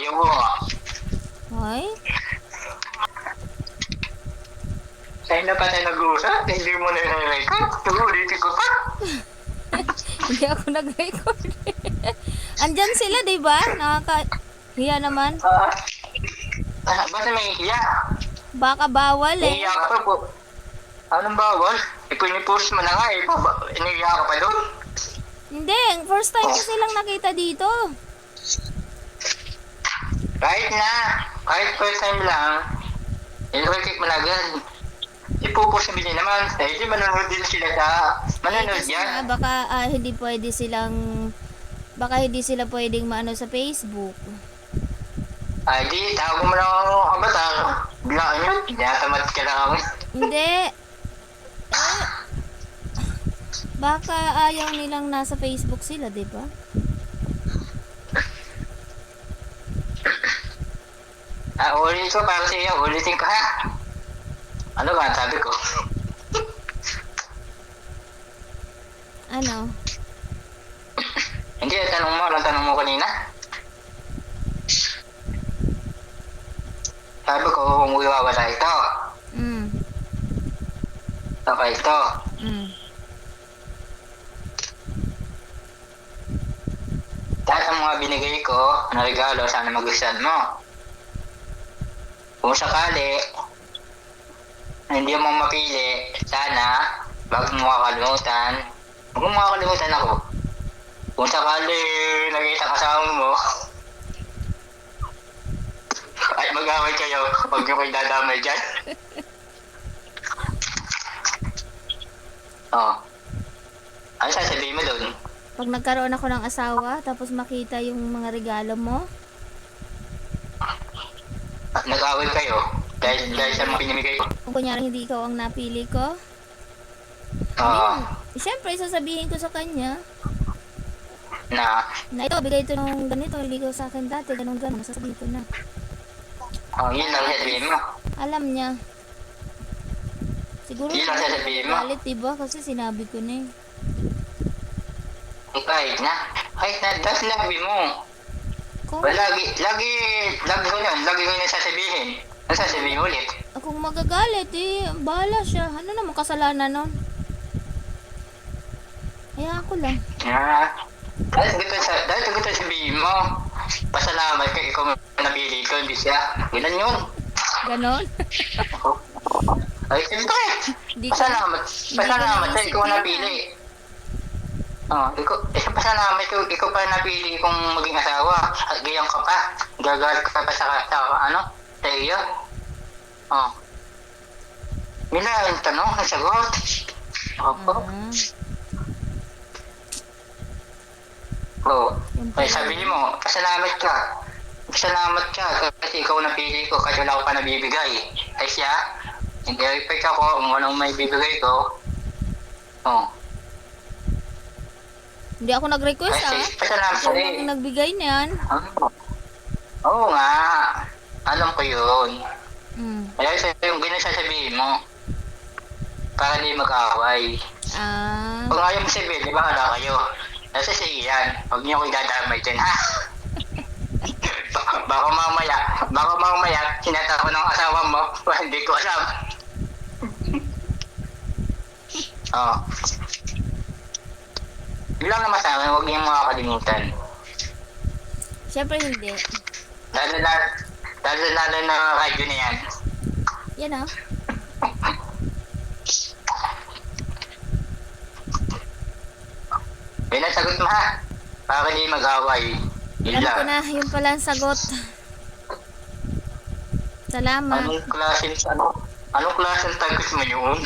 Yung. Ay, Sa'yo na pa tayo nag-uusap, hindi mo na nire-record. Ulitin ko pa. hindi ako nag-record. Andyan sila, di ba? Nakaka... Hiya naman. Ah, ah, ba't may hiya? Baka bawal eh. Iniiyak pa po. Anong bawal? Ipinipost mo na nga eh. Paba- Iniiyak ka pa doon. Hindi, first time ko silang nakita dito. Kahit na, kahit first time lang, i-click mo na agad. Ipupost mo din naman. Eh, di manonood din sila sa, manonood Kasi yan. nga, baka ah, hindi pwede silang... Baka hindi sila pwedeng maano sa Facebook. Ay, di, tawag mo lang ako kabataan. Bilaan yun, tinatamad ka lang. Hindi. Eh, baka ayaw nilang nasa Facebook sila, di ba? Ah, ulit ko para sa iyo, ulitin ko ha. Ano ba ang sabi ko? Ano? Hindi, tanong mo, ang tanong mo kanina. Sabi ko, kung iwawala ito. Mm. Saka ito. Mm. Lahat ng mga binigay ko na regalo, sana magustuhan mo. Kung sakali, hindi mo mapili, sana, wag mo makakalimutan. Huwag mo makakalimutan ako. Kung sakali, nakita kasama mo, ay mag-away kayo, huwag niyo kayo dadamay dyan. oh. Ano sasabihin mo doon? Pag nagkaroon ako ng asawa, tapos makita yung mga regalo mo, Nag-away kayo dahil, dahil sa mga pinamigay ko. kung kunyari hindi ikaw ang napili ko, Oo. siyempre sasabihin ko sa kanya, na, na ito, bigay ito ng ganito, hindi ko sa akin dati, ganun ganun, sasabihin ko na. oh, yun lang sasabihin mo. Alam niya. Siguro Yun lang sasabihin mo. galit, diba? Kasi sinabi ko na eh. Kahit na. Kahit na, that's labi mo. Well, lagi, lagi, lagi ko yun. Lagi ko yun sasabihin. Ano sasabihin ulit? kung magagalit, eh, bahala siya. Ano naman kasalanan nun? Kaya ako lang. Ah, dahil gusto, sa, dahil gusto sabihin mo. Pasalamat ka, ikaw ang napili ko, hindi siya. Ganun yun. Ganon? Ay, siyempre. Di ko- Pasalamat. hindi ko Pasalamat sa naisip ikaw ang yun, napili. Oh, ikaw, eh, pasalamat ikaw, ikaw pa napili kong maging asawa at gayang ka pa. Gagalit ka pa sa, sa ano, sa iyo. Oh. Mila, ang tanong, ang sagot. Opo. Ah, Oo. Yung Ay, sabi niyo mo, pasalamat ka. Pasalamat ka kasi ikaw napili ko kasi wala ko pa nabibigay. Ay siya, hindi expect ako kung anong may bibigay ko. Oh. Hindi ako nag-request ah. pasalamat ka ang nagbigay niyan. Ano? Oo nga. Alam ko yun. Mm. Kaya sa yung ganyan sasabihin mo. Para hindi mag-away. Ah, Kung ayaw mo sabihin, di ba hala kayo? Nasa sige yan. Huwag niyo ko idadamay dyan, ha? Ba- baka mamaya, baka mamaya, sinata ko ng asawa mo, hindi ko alam. Oo. Yun lang naman sa akin, huwag niyong makakalimutan. syempre hindi. Lalo na, lalo lalo na radyo na yan. Yan ah. Yun ang sagot mo ha. Para hindi mag-away. Yun Alam ko lang. na, yun pala ang sagot. Salamat. Anong klase, ano, anong klase ng sagot mo yun?